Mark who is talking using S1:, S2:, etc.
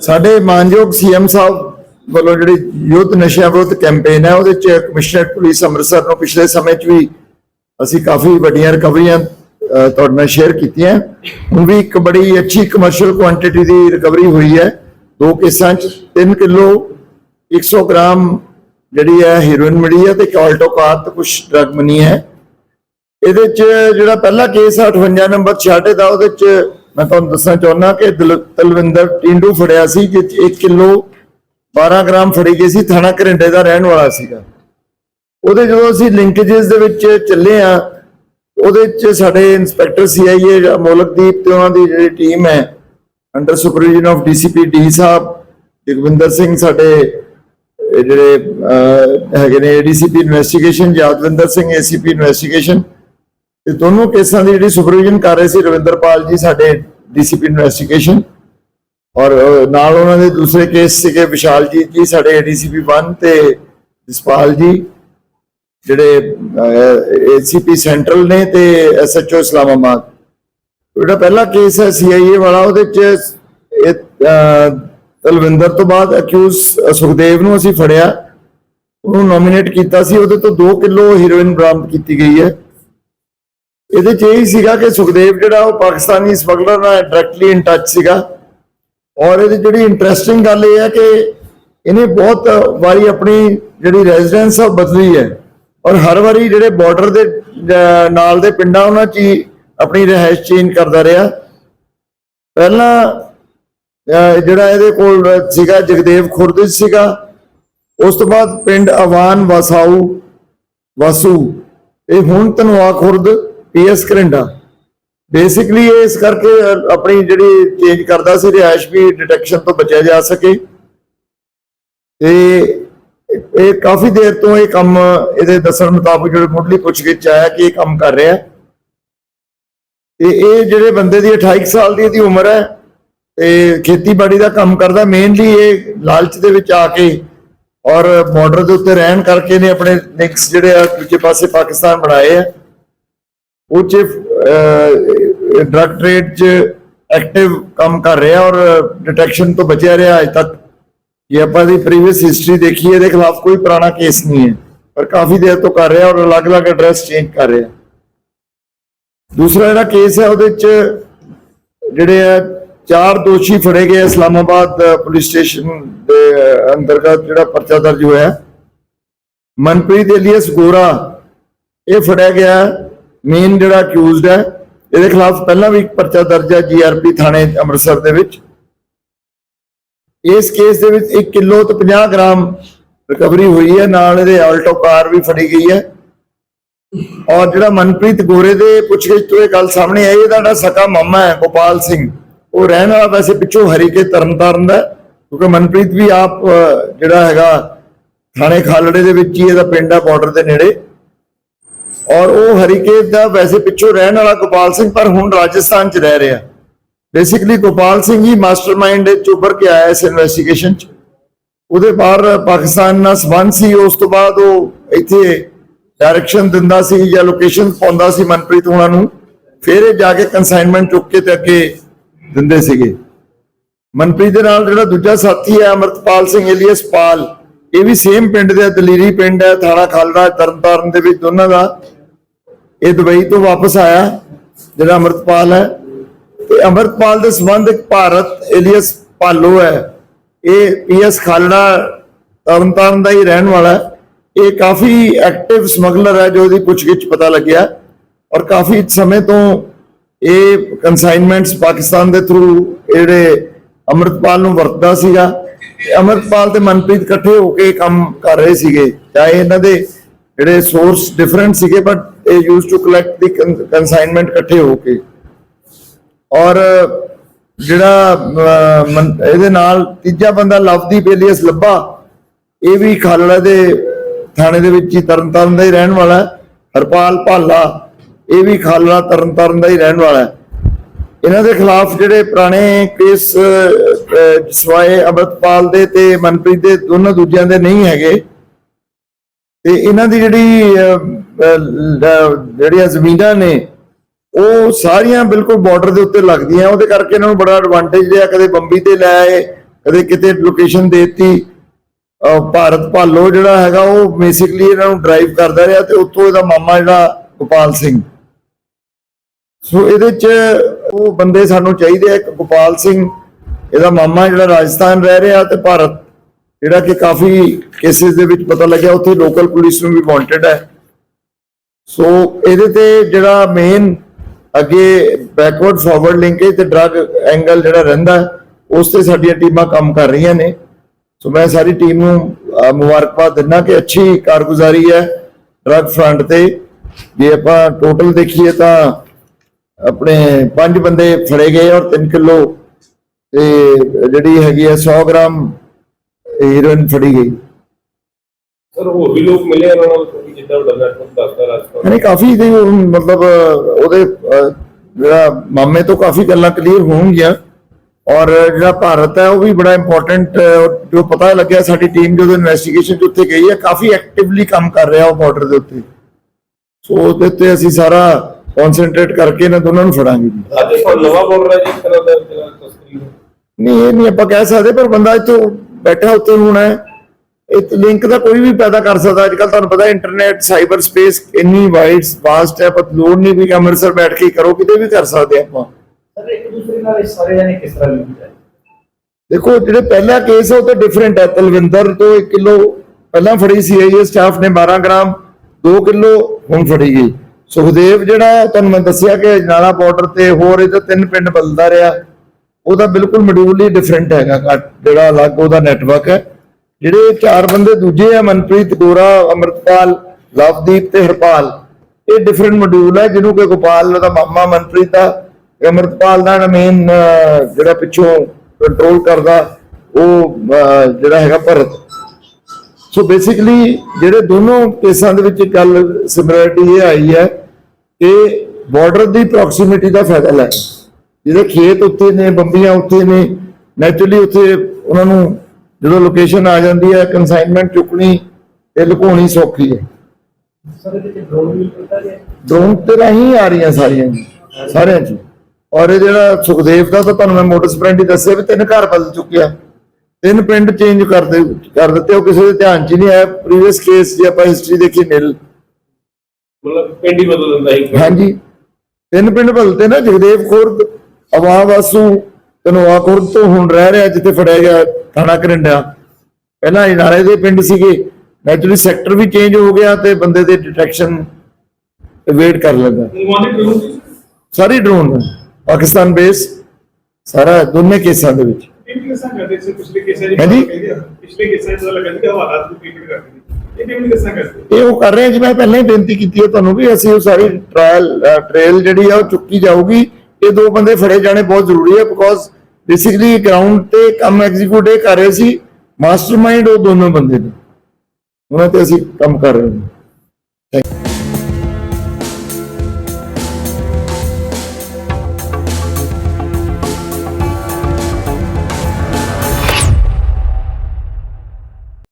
S1: ਸਾਡੇ ਮਾਨਯੋਗ ਸੀਐਮ ਸਾਹਿਬ ਵੱਲੋਂ ਜਿਹੜੀ ਯੁੱਧ ਨਸ਼ਿਆਂ ਵਿਰੁੱਧ ਕੈਂਪੇਨ ਹੈ, ਉਹਦੇ ਚ ਕਮਿਸ਼ਨਰ ਪੁਲਿਸ ਅੰਮ੍ਰਿਤਸਰ ਨੂੰ ਪਿਛਲੇ ਸਮੇਂ 'ਚ ਵੀ ਅਸੀਂ ਕਾਫੀ ਵੱਡੀਆਂ ਰਿਕਵਰੀਆਂ ਤੁਹਾਡੇ ਨਾਲ ਸ਼ੇਅਰ ਕੀਤੀਆਂ। ਉਹ ਵੀ ਇੱਕ ਬੜੀ ਅੱਛੀ ਕਮਰਸ਼ੀਅਲ ਕੁਆਂਟੀਟੀ ਦੀ ਰਿਕਵਰੀ ਹੋਈ ਹੈ। ਦੋ ਕੇਸਾਂ 'ਚ 3 ਕਿਲੋ 100 ਗ੍ਰਾਮ ਜਿਹੜੀ ਹੈ ਹੀਰੋਇਨ ਮਿਲੀ ਹੈ ਤੇ ਇੱਕ ਆਲਟੋ ਕਾਰ ਤੇ ਕੁਝ ਡਰਗ ਮਨੀ ਹੈ। ਇਹਦੇ ਚ ਜਿਹੜਾ ਪਹਿਲਾ ਕੇਸ ਹੈ 58 ਨੰਬਰ ਛਾਟੇ ਦਾ, ਉਹਦੇ ਚ ਮੈਂ ਤੁਹਾਨੂੰ ਦੱਸਣਾ ਚਾਹੁੰਦਾ ਕਿ ਦਿਲ- ਤਲਵਿੰਦਰ ਟਿੰਡੂ ਫੜਿਆ ਸੀ ਜਿਸ 'ਚ 1 ਕਿਲੋ 12 ਗ੍ਰਾਮ ਫੜੀ ਗਈ ਸੀ, ਥਾਣਾ ਘਰਿੰਡੇ ਦਾ ਰਹਿਣ ਵਾਲਾ ਸੀਗਾ। ਉਹਦੇ ਜਦੋਂ ਅਸੀਂ ਲਿੰਕੇजेस ਦੇ ਵਿੱਚ ਚੱਲੇ ਆ ਉਹਦੇ ਚ ਸਾਡੇ ਇੰਸਪੈਕਟਰ ਸੀਆਈਏ ਮੋਲਕਦੀਪ ਤੇ ਉਹਨਾਂ ਦੀ ਜਿਹੜੀ ਟੀਮ ਹੈ under supervision of DCP D Sahib, Jagwinder Singh ਸਾਡੇ ਜਿਹੜੇ ਹੈਗੇ ਨੇ ADCP investigation Yadwinder Singh ACP investigation ਤੇ ਦੋਨੋਂ ਕੇਸਾਂ ਦੀ ਜਿਹੜੀ ਸੁਪਰਵਿਜ਼ਨ ਕਰ ਰਹੇ ਸੀ ਰਵਿੰਦਰਪਾਲ ਜੀ, ਸਾਡੇ ਡੀਸੀਪੀ ਇਨਵੈਸਟੀਗੇਸ਼ਨ ਔਰ ਨਾਲ ਉਹਨਾਂ ਦੇ ਦੂਸਰੇ ਕੇਸ ਸੀਗੇ ਵਿਸ਼ਾਲ ਜੀ ਜੀ ਸਾਡੇ ਏਡੀਸੀਪੀ 1 ਤੇ ਜਸਪਾਲ ਜੀ, ਜਿਹੜੇ ਏਸੀਪੀ ਸੈਂਟਰਲ ਨੇ ਤੇ ਐਸਐਚਓ ਇਸਲਾਮਾਬਾਦ। ਜਿਹੜਾ ਪਹਿਲਾ ਕੇਸ ਹੈ ਸੀਆਈਏ ਵਾਲਾ, ਉਹਦੇ ਚ ਤਲਵਿੰਦਰ ਤੋਂ ਬਾਅਦ ਅਕਿਊਜ਼ ਸੁਖਦੇਵ ਨੂੰ ਅਸੀਂ ਫੜਿਆ। ਉਹਨੂੰ ਨੋਮੀਨੇਟ ਕੀਤਾ ਸੀ, ਉਹਦੇ ਤੋਂ 2 ਕਿਲੋ ਹੀਰੋਇਨ ਬਰਾਮਦ ਕੀਤੀ ਗਈ ਹੈ। ਇਹਦੇ ਚ ਇਹ ਸੀਗਾ ਕਿ ਸੁਖਦੇਵ ਜਿਹੜਾ ਉਹ ਪਾਕਿਸਤਾਨੀ ਸਮਗਲਰ ਨਾਲ ਡਾਇਰੈਕਟਲੀ ਇਨ ਟੱਚ ਸੀਗਾ। ਔਰ ਇਹਦੀ ਜਿਹੜੀ ਇੰਟਰਸਟਿੰਗ ਗੱਲ ਇਹ ਹੈ ਕਿ ਇਹਨੇ ਬਹੁਤ ਵਾਰੀ ਆਪਣੀ ਜਿਹੜੀ ਰੈਜ਼ੀਡੈਂਸ ਆ ਬਦਲੀ ਹੈ। ਔਰ ਹਰ ਵਾਰੀ ਜਿਹੜੇ ਬਾਰਡਰ ਦੇ ਨਾਲ ਦੇ ਪਿੰਡਾਂ ਉਹਨਾਂ 'ਚ ਹੀ ਆਪਣੀ ਰਹਿائش ਚੇਂਜ ਕਰਦਾ ਰਿਹਾ। ਪਹਿਲਾਂ ਜਿਹੜਾ ਇਹਦੇ ਕੋਲ ਸੀਗਾ ਜਗਦੇਵ ਖੁਰਦ ਸੀਗਾ। ਉਸ ਤੋਂ ਬਾਅਦ ਪਿੰਡ ਆਵਾਨ ਵਸਾਊ, ਵਸੂ, ਇਹ ਹੁਣ ਤਨਵਾ ਖੁਰਦ ਪੀਐਸ ਕਰਿੰਡਾ। ਬੇਸਿਕਲੀ ਇਹ ਇਸ ਕਰਕੇ ਆਪਣੀ ਜਿਹੜੀ ਚੇਂਜ ਕਰਦਾ ਸੀ ਰਿਹਾਇਸ਼ ਵੀ ਡਿਟੈਕਸ਼ਨ ਤੋਂ ਬਚਿਆ ਜਾ ਸਕੇ। ਤੇ ਇਹ ਕਾਫੀ ਦੇਰ ਤੋਂ ਇਹ ਕੰਮ ਇਹਦੇ ਦੱਸਣ ਮੁਤਾਬਕ ਜਿਹੜੇ ਮੁੱਢਲੀ ਪੁੱਛਗਿੱਛ ਆਇਆ ਕਿ ਇਹ ਕੰਮ ਕਰ ਰਿਹਾ। ਤੇ ਇਹ ਜਿਹੜੇ ਬੰਦੇ ਦੀ 28 ਸਾਲ ਦੀ ਇਹਦੀ ਉਮਰ ਹੈ, ਤੇ ਖੇਤੀਬਾੜੀ ਦਾ ਕੰਮ ਕਰਦਾ। ਮੇਨਲੀ ਇਹ ਲਾਲਚ ਦੇ ਵਿੱਚ ਆ ਕੇ ਔਰ ਬਾਰਡਰ ਦੇ ਉੱਤੇ ਰਹਿਣ ਕਰਕੇ ਨੇ ਆਪਣੇ ਲਿੰਕਸ ਜਿਹੜੇ ਆ ਦੂਜੇ ਪਾਸੇ ਪਾਕਿਸਤਾਨ ਬਣਾਏ ਆ। ਉਹ ਚ ਡਰਗ ਟ੍ਰੇਡ ਚ ਐਕਟਿਵ ਕੰਮ ਕਰ ਰਿਹਾ ਔਰ ਡਿਟੈਕਸ਼ਨ ਤੋਂ ਬਚਿਆ ਰਿਹਾ ਅਜ ਤੱਕ। ਇਹ ਆਪਾਂ ਦੀ ਪ੍ਰੀਵੀਅਸ ਹਿਸਟਰੀ ਦੇਖੀਏ, ਇਹਦੇ ਖਿਲਾਫ ਕੋਈ ਪੁਰਾਣਾ ਕੇਸ ਨਹੀਂ ਹੈ, ਪਰ ਕਾਫੀ ਦੇਰ ਤੋਂ ਕਰ ਰਿਹਾ ਔਰ ਅਲੱਗ-ਅਲੱਗ ਐਡਰੈਸ ਚੇਂਜ ਕਰ ਰਿਹਾ। ਦੂਸਰਾ ਜਿਹੜਾ ਕੇਸ ਹੈ, ਉਹਦੇ ਚ ਜਿਹੜੇ ਆ ਚਾਰ ਦੋਸ਼ੀ ਫੜੇ ਗਏ ਇਸਲਾਮਾਬਾਦ ਪੁਲਿਸ ਸਟੇਸ਼ਨ ਦੇ ਅੰਤਰਗਤ ਜਿਹੜਾ ਪਰਚਾ ਦਰਜ ਹੋਇਆ। ਮਨਪ੍ਰੀਤ ਏਲੀਅਸ ਗੋਰਾ, ਇਹ ਫੜਿਆ ਗਿਆ। ਮੇਨ ਜਿਹੜਾ ਅਕਿਊਜ਼ਡ ਹੈ, ਇਹਦੇ ਖਿਲਾਫ ਪਹਿਲਾਂ ਵੀ ਇੱਕ ਪਰਚਾ ਦਰਜ ਹੈ ਜੀਆਰਪੀ ਥਾਣੇ ਅੰਮ੍ਰਿਤਸਰ ਦੇ ਵਿੱਚ। ਇਸ ਕੇਸ ਦੇ ਵਿੱਚ 1 ਕਿਲੋ ਤੇ 50 ਗ੍ਰਾਮ ਰਿਕਵਰੀ ਹੋਈ ਹੈ, ਨਾਲ ਇਹਦੇ ਆਲਟੋ ਕਾਰ ਵੀ ਫੜੀ ਗਈ ਹੈ। ਔਰ ਜਿਹੜਾ ਮਨਪ੍ਰੀਤ ਗੋਰੇ ਦੇ ਪੁੱਛਗਿੱਛ ਤੋਂ ਇਹ ਗੱਲ ਸਾਹਮਣੇ ਆਈ, ਇਹਦਾ ਜਿਹੜਾ ਸਕਾ ਮਾਮਾ ਹੈ, ਗੋਪਾਲ ਸਿੰਘ, ਉਹ ਰਹਿਣ ਵਾਲਾ ਵੈਸੇ ਪਿੱਛੋਂ ਹਰੀਕੇ ਤਰਨਤਾਰਨ ਦਾ ਕਿਉਂਕਿ ਮਨਪ੍ਰੀਤ ਵੀ ਆਪ ਜਿਹੜਾ ਹੈਗਾ ਥਾਣੇ ਖਾਲੜੇ ਦੇ ਵਿੱਚ ਹੀ ਇਹਦਾ ਪਿੰਡ ਹੈ ਬਾਰਡਰ ਦੇ ਨੇੜੇ। ਔਰ ਉਹ ਹਰੀਕੇ ਦਾ ਵੈਸੇ ਪਿੱਛੋਂ ਰਹਿਣ ਵਾਲਾ ਗੋਪਾਲ ਸਿੰਘ, ਪਰ ਹੁਣ ਰਾਜਸਥਾਨ 'ਚ ਰਹਿ ਰਿਹਾ। ਬੇਸਿਕਲੀ ਗੋਪਾਲ ਸਿੰਘ ਹੀ ਮਾਸਟਰਮਾਈਂਡ ਚ ਉੱਭਰ ਕੇ ਆਇਆ ਇਸ ਇਨਵੈਸਟੀਗੇਸ਼ਨ 'ਚ। ਉਹਦੇ ਬਾਹਰ ਪਾਕਿਸਤਾਨ ਨਾਲ ਸੰਬੰਧ ਸੀ, ਉਸ ਤੋਂ ਬਾਅਦ ਉਹ ਇੱਥੇ ਡਾਇਰੈਕਸ਼ਨ ਦਿੰਦਾ ਸੀ ਜਾਂ ਲੋਕੇਸ਼ਨ ਪਾਉਂਦਾ ਸੀ ਮਨਪ੍ਰੀਤ ਉਹਨਾਂ ਨੂੰ। ਫਿਰ ਇਹ ਜਾ ਕੇ ਕਨਸਾਈਨਮੈਂਟ ਚੁੱਕ ਕੇ ਤੇ ਅੱਗੇ ਦਿੰਦੇ ਸੀਗੇ। ਮਨਪ੍ਰੀਤ ਦੇ ਨਾਲ ਜਿਹੜਾ ਦੂਜਾ ਸਾਥੀ ਹੈ ਅਮਰਤਪਾਲ ਸਿੰਘ ਏਲੀਅਸ ਪਾਲ। ਇਹ ਵੀ ਸੇਮ ਪਿੰਡ ਦੇ ਦਲੀਰੀ ਪਿੰਡ ਹੈ ਥਾਣਾ ਖਾਲੜਾ, ਤਰਨਤਾਰਨ ਦੇ ਵਿੱਚ ਦੋਨਾਂ ਦਾ। ਇਹ ਦੁਬਈ ਤੋਂ ਵਾਪਸ ਆਇਆ, ਜਿਹੜਾ ਅਮਰਤਪਾਲ ਹੈ। ਤੇ ਅਮਰਤਪਾਲ ਦੇ ਸੰਬੰਧ ਇੱਕ ਭਾਰਤ ਏਲੀਅਸ ਪਾਲੋ ਹੈ। ਇਹ ਪੀਐਸ ਖਾਲੜਾ, ਤਰਨਤਾਰਨ ਦਾ ਹੀ ਰਹਿਣ ਵਾਲਾ ਹੈ। ਇਹ ਕਾਫੀ ਐਕਟਿਵ ਸਮਗਲਰ ਹੈ, ਜੋ ਇਹਦੀ ਪੁੱਛਗਿੱਛ ਪਤਾ ਲੱਗਿਆ। ਔਰ ਕਾਫੀ ਸਮੇਂ ਤੋਂ ਇਹ ਕਨਸਾਈਨਮੈਂਟਸ ਪਾਕਿਸਤਾਨ ਦੇ ਥਰੂ ਜਿਹੜੇ ਅਮਰਤਪਾਲ ਨੂੰ ਵਰਤਦਾ ਸੀਗਾ। ਤੇ ਤੇ ਮਨਪ੍ਰੀਤ ਇਕੱਠੇ ਹੋ ਕੇ ਕੰਮ ਕਰ ਰਹੇ ਸੀਗੇ। ਚਾਹੇ ਇਹਨਾਂ ਦੇ ਜਿਹੜੇ ਸੋਰਸ ਡਿਫਰੈਂਟ ਸੀਗੇ ਬਟ ਇਹ use to collect the consignment ਇਕੱਠੇ ਹੋ ਕੇ। ਔਰ ਜਿਹੜਾ ਇਹਦੇ ਨਾਲ ਤੀਜਾ ਬੰਦਾ ਲਵਦੀਪ ਏਲੀਅਸ ਲੱਭਾ। ਇਹ ਵੀ ਖਾਲੜਾ ਦੇ ਥਾਣੇ ਦੇ ਵਿੱਚ ਹੀ ਤਰਨਤਾਰਨ ਦਾ ਹੀ ਰਹਿਣ ਵਾਲਾ ਹੈ। ਹਰਪਾਲ ਭਾਲਾ, ਇਹ ਵੀ ਖਾਲੜਾ ਤਰਨਤਾਰਨ ਦਾ ਹੀ ਰਹਿਣ ਵਾਲਾ ਹੈ। ਇਹਨਾਂ ਦੇ ਖਿਲਾਫ ਜਿਹੜੇ ਪੁਰਾਣੇ ਕੇਸ ਸਵਾਏ ਅਮਰਤਪਾਲ ਦੇ ਤੇ ਮਨਪ੍ਰੀਤ ਦੇ ਦੋਨੋਂ ਦੂਜਿਆਂ ਦੇ ਨਹੀਂ ਹੈਗੇ। ਤੇ ਇਹਨਾਂ ਦੀ ਜਿਹੜੀ ਜਿਹੜੀਆਂ ਜ਼ਮੀਨਾਂ ਨੇ, ਉਹ ਸਾਰੀਆਂ ਬਿਲਕੁਲ ਬਾਰਡਰ ਦੇ ਉੱਤੇ ਲੱਗਦੀਆਂ। ਉਹਦੇ ਕਰਕੇ ਇਹਨਾਂ ਨੂੰ ਬੜਾ ਐਡਵਾਂਟੇਜ ਰਿਹਾ। ਕਦੇ ਬੰਬੀ ਤੇ ਲੈ ਆਏ, ਕਦੇ ਕਿਤੇ ਲੋਕੇਸ਼ਨ ਦੇਤੀ। ਭਾਰਤ ਭਾਲੋ ਜਿਹੜਾ ਹੈਗਾ, ਉਹ ਬੇਸਿਕਲੀ ਇਹਨਾਂ ਨੂੰ ਡਰਾਈਵ ਕਰਦਾ ਰਿਹਾ ਤੇ ਉੱਥੋਂ ਇਹਦਾ ਮਾਮਾ ਜਿਹੜਾ ਗੋਪਾਲ ਸਿੰਘ। ਸੋ ਇਹਦੇ ਚ ਉਹ ਬੰਦੇ ਸਾਨੂੰ ਚਾਹੀਦੇ ਆ, ਇੱਕ ਗੋਪਾਲ ਸਿੰਘ, ਇਹਦਾ ਮਾਮਾ ਜਿਹੜਾ ਰਾਜਸਥਾਨ ਰਹਿ ਰਿਹਾ ਤੇ ਭਾਰਤ, ਜਿਹੜਾ ਕਿ ਕਾਫੀ ਕੇਸਿਸ ਦੇ ਵਿੱਚ ਪਤਾ ਲੱਗਿਆ ਉੱਥੇ ਲੋਕਲ ਪੁਲਿਸ ਨੂੰ ਵੀ ਵਾਂਟਡ ਹੈ। ਸੋ ਇਹਦੇ ਤੇ ਜਿਹੜਾ ਮੇਨ ਅੱਗੇ ਬੈਕਵਰਡ ਫਾਰਵਰਡ ਲਿੰਕੇਜ ਤੇ ਡਰਗ ਐਂਗਲ ਜਿਹੜਾ ਰਹਿੰਦਾ, ਉਸ ਤੇ ਸਾਡੀਆਂ ਟੀਮਾਂ ਕੰਮ ਕਰ ਰਹੀਆਂ ਨੇ। ਸੋ ਮੈਂ ਸਾਰੀ ਟੀਮ ਨੂੰ ਮੁਬਾਰਕਬਾਦ ਦਿੰਦਾ ਕਿ ਅੱਛੀ ਕਾਰਗੁਜ਼ਾਰੀ ਹੈ ਡਰਗ ਫਰੰਟ ਤੇ। ਜੇ ਆਪਾਂ ਟੋਟਲ ਦੇਖੀਏ ਤਾਂ ਆਪਣੇ ਪੰਜ ਬੰਦੇ ਫੜੇ ਗਏ ਔਰ 3 ਕਿਲੋ ਤੇ ਜਿਹੜੀ ਹੈਗੀ ਹੈ 100 ਗ੍ਰਾਮ ਹੀਰੋਇਨ ਫੜੀ ਗਈ।
S2: ਸਰ ਹੋਰ ਵੀ ਲੋਕ ਮਿਲੇ ਉਹਨਾਂ ਕਿਉਂਕਿ ਜਿੱਦਾਂ ਨੈਟਵਰਕ ਦੱਸਦਾ ਰਾਜਸਥਾਨ
S1: ਯਾਨੀ ਕਾਫੀ ਦੇ ਮਤਲਬ ਉਹਦੇ ਜਿਹੜਾ ਮਾਮੇ ਤੋਂ ਕਾਫੀ ਗੱਲਾਂ ਕਲੀਅਰ ਹੋਣਗੀਆਂ। ਔਰ ਜਿਹੜਾ ਭਾਰਤ ਹੈ ਉਹ ਵੀ ਬੜਾ ਇੰਪੋਰਟੈਂਟ ਜੋ ਪਤਾ ਲੱਗਿਆ ਸਾਡੀ ਟੀਮ ਜਦੋਂ ਇਨਵੈਸਟੀਗੇਸ਼ਨ ਚ ਉੱਥੇ ਗਈ ਹੈ ਕਾਫੀ ਐਕਟਿਵਲੀ ਕੰਮ ਕਰ ਰਿਹਾ ਉਹ ਬਾਰਡਰ ਦੇ ਉੱਤੇ। ਸੋ ਉਹਦੇ ਉੱਤੇ ਅਸੀਂ ਸਾਰਾ ਕਨਸੈਂਟਰੇਟ ਕਰਕੇ ਇਹਨਾਂ ਦੋਨਾਂ ਨੂੰ ਫੜਾਂਗੇ ਜੀ।
S2: ਅੱਜ ਇੱਕ ਨਵਾਂ ਬਾਰਡਰ ਹੈ ਜੀ ਇਸ ਤਰ੍ਹਾਂ ਦਾ ਜਿਹੜਾ ਤਸਕਰੀ ਦਾ।
S1: ਨਹੀਂ ਇਹ ਨਹੀਂ ਆਪਾਂ ਕਹਿ ਸਕਦੇ ਪਰ ਬੰਦਾ ਇੱਥੋਂ ਬੈਠਾ ਉੱਤੇ ਹੋਣਾ ਹੈ। ਇਹ ਲਿੰਕ ਤਾਂ ਕੋਈ ਵੀ ਪੈਦਾ ਕਰ ਸਕਦਾ। ਅੱਜ ਕੱਲ ਤੁਹਾਨੂੰ ਪਤਾ ਇੰਟਰਨੈਟ ਸਾਈਬਰ ਸਪੇਸ ਇੰਨੀ ਵਾਈਡ ਵਾਸਟ ਹੈ ਪਰ ਲੋੜ ਨਹੀਂ ਵੀ ਕਿ ਅੰਮ੍ਰਿਤਸਰ ਬੈਠ ਕੇ ਕਰੋ ਕਿਤੇ ਵੀ ਕਰ ਸਕਦੇ ਆਪਾਂ।
S3: ਸਰ ਇੱਕ ਦੂਸਰੇ ਨਾਲ ਇਹ ਸਾਰੇ ਜਾਨੇ ਕਿਸ ਤਰ੍ਹਾਂ ਲਿੰਕ ਹੈ?
S1: ਦੇਖੋ ਜਿਹੜੇ ਪਹਿਲਾ ਕੇਸ ਹੈ ਉਹ ਤਾਂ ਡਿਫਰੈਂਟ ਹੈ। ਤਲਵਿੰਦਰ ਤੋਂ 1 ਕਿਲੋ ਪਹਿਲਾਂ ਫੜੀ ਸੀ ਆਈਏ ਸਟਾਫ ਨੇ 12 ਗ੍ਰਾਮ 2 ਕਿਲੋ ਹੁਣ ਫੜੀ ਗਈ। ਸੁਖਦੇਵ ਜਿਹੜਾ ਤੁਹਾਨੂੰ ਮੈਂ ਦੱਸਿਆ ਕਿ ਨਾਲਾ ਬਾਰਡਰ ਤੇ ਹੋਰ ਇਹਦਾ ਤਿੰਨ ਪਿੰਡ ਬਦਲਦਾ ਰਿਹਾ। ਉਹਦਾ ਬਿਲਕੁਲ ਮੋਡਿਊਲ ਹੀ ਡਿਫਰੈਂਟ ਹੈਗਾ ਘੱਟ, ਜਿਹੜਾ ਅਲੱਗ ਉਹਦਾ ਨੈਟਵਰਕ ਹੈ। ਜਿਹੜੇ ਚਾਰ ਬੰਦੇ ਦੂਜੇ ਆ, ਮਨਪ੍ਰੀਤ ਗੋਰਾ, ਅਮਰਤਪਾਲ, ਲਵਦੀਪ ਤੇ ਹਰਪਾਲ, ਇਹ ਡਿਫਰੈਂਟ ਮੋਡਿਊਲ ਹੈ, ਜਿਹਨੂੰ ਕਿ ਗੋਪਾਲ ਦਾ ਮਾਮਾ ਮਨਪ੍ਰੀਤ ਦਾ ਅਮਰਤਪਾਲ ਦਾ ਮੇਨ ਜਿਹੜਾ ਪਿੱਛੋਂ ਕੰਟਰੋਲ ਕਰਦਾ, ਉਹ ਜਿਹੜਾ ਹੈਗਾ ਭਰਤ। ਸੋ ਬੇਸਿਕਲੀ ਜਿਹੜੇ ਦੋਨੋਂ ਕੇਸਾਂ ਦੇ ਵਿੱਚ ਗੱਲ ਸਿਮਿਲਰਿਟੀ ਇਹ ਆਈ ਹੈ ਕਿ ਬਾਰਡਰ ਦੀ ਪ੍ਰੋਕਸੀਮਿਟੀ ਦਾ ਫਾਇਦਾ ਲੈ ਜਿਹੜੇ ਖੇਤ ਉੱਤੇ ਨੇ ਬੰਬੀਆਂ ਉੱਤੇ ਨੇ ਨੈਚੁਰਲੀ ਉੱਥੇ ਉਹਨਾਂ ਨੂੰ ਜਦੋਂ ਲੋਕੇਸ਼ਨ ਆ ਜਾਂਦੀ ਹੈ ਕਨਸਾਈਨਮੈਂਟ ਚੁੱਕਣੀ ਤੇ ਲੁਕਾਉਣੀ ਸੌਖੀ ਹੈ।
S3: ਡਰੋਨ
S1: ਤੇ ਰਾਹੀਂ ਆ ਰਹੀਆਂ ਸਾਰੀਆਂ ਜੀ, ਸਾਰਿਆਂ ਚ। ਔਰ ਇਹ ਜਿਹੜਾ ਸੁਖਦੇਵ ਦਾ ਤਾਂ ਤੁਹਾਨੂੰ ਮੈਂ ਮੋਟਰ ਸਪਰੈਂਟ ਹੀ ਦੱਸਿਆ ਵੀ ਤਿੰਨ ਘਰ ਬਦਲ ਚੁੱਕਿਆ। ਤਿੰਨ ਪਿੰਡ ਚੇਂਜ ਕਰ ਦੇ ਕਰ ਦਿੱਤੇ ਉਹ ਕਿਸੇ ਦੇ ਧਿਆਨ ਚ ਨਹੀਂ ਆਇਆ। ਪ੍ਰੀਵੀਅਸ ਕੇਸ ਜੇ ਆਪਾਂ ਹਿਸਟਰੀ ਦੇਖੀ ਨਿਲ
S2: ਮਤਲਬ ਪਿੰਡ ਹੀ ਬਦਲ ਦਿੰਦਾ ਸੀ।
S1: ਹਾਂਜੀ। ਤਿੰਨ ਪਿੰਡ ਬਦਲਤੇ ਨਾ ਜਗਦੇਵ ਖੁਰਦ ਅਵਾ ਵਾਸੂ ਤਨਵਾ ਖੁਰਦ ਤੋਂ ਹੁਣ ਰਹਿ ਰਿਹਾ ਜਿੱਥੇ ਫੜਿਆ ਗਿਆ ਥਾਣਾ ਕਰਿੰਡਾ। ਪਹਿਲਾਂ ਇਨਾਰੇ ਦੇ ਪਿੰਡ ਸੀਗੇ। ਨੈਚੁਰਲੀ ਸੈਕਟਰ ਵੀ ਚੇਂਜ ਹੋ ਗਿਆ ਤੇ ਬੰਦੇ ਦੇ ਡਿਟੈਕਸ਼ਨ ਵੇਟ ਕਰ ਲੈਂਦਾ ਸਾਰੀ ਡਰੋਨ ਪਾਕਿਸਤਾਨ ਬੇਸ ਸਾਰਾ ਦੋਨੇ ਕੇਸਾਂ ਦੇ ਵਿੱਚ।
S4: ਇਹ ਕਿਸਾਂ ਕਰਦੇ ਸੀ ਪਿਛਲੇ ਕੇਸਾਂ ਦੀ। ਪਿਛਲੇ ਕੇਸਾਂ ਚ ਲੱਗਾ ਕਿ ਹਵਾਲਾਤ ਨੂੰ ਟ੍ਰੀਟਮੈਂਟ ਕਰਦੇ ਇਹ
S1: ਉਹ ਕਰ ਰਹੇ ਜੀ, ਮੈਂ ਪਹਿਲਾਂ ਹੀ ਬੇਨਤੀ ਕੀਤੀ ਹੈ ਤੁਹਾਨੂੰ ਵੀ ਅਸੀਂ ਉਹ ਸਾਰੀ ਟ੍ਰਾਇਲ ਟ੍ਰੇਲ ਜਿਹੜੀ ਆ, ਉਹ ਚੁੱਕੀ ਜਾਊਗੀ। ਇਹ ਦੋ ਬੰਦੇ ਫੜੇ ਜਾਣੇ ਬਹੁਤ ਜ਼ਰੂਰੀ ਹੈ ਬਿਕੋਜ਼ ਬੇਸਿਕਲੀ ਗਰਾਊਂਡ ਤੇ ਕੰਮ ਐਗਜ਼ੀਕਿਊਟ ਇਹ ਕਰ ਰਹੇ ਸੀ ਮਾਸਟਰਮਾਈਂਡ ਉਹ ਦੋਨੋਂ ਬੰਦੇ ਨੇ। ਉਹਨਾਂ ਤੇ ਅਸੀਂ ਕੰਮ ਕਰ ਰਹੇ ਹਾਂ। Thank you.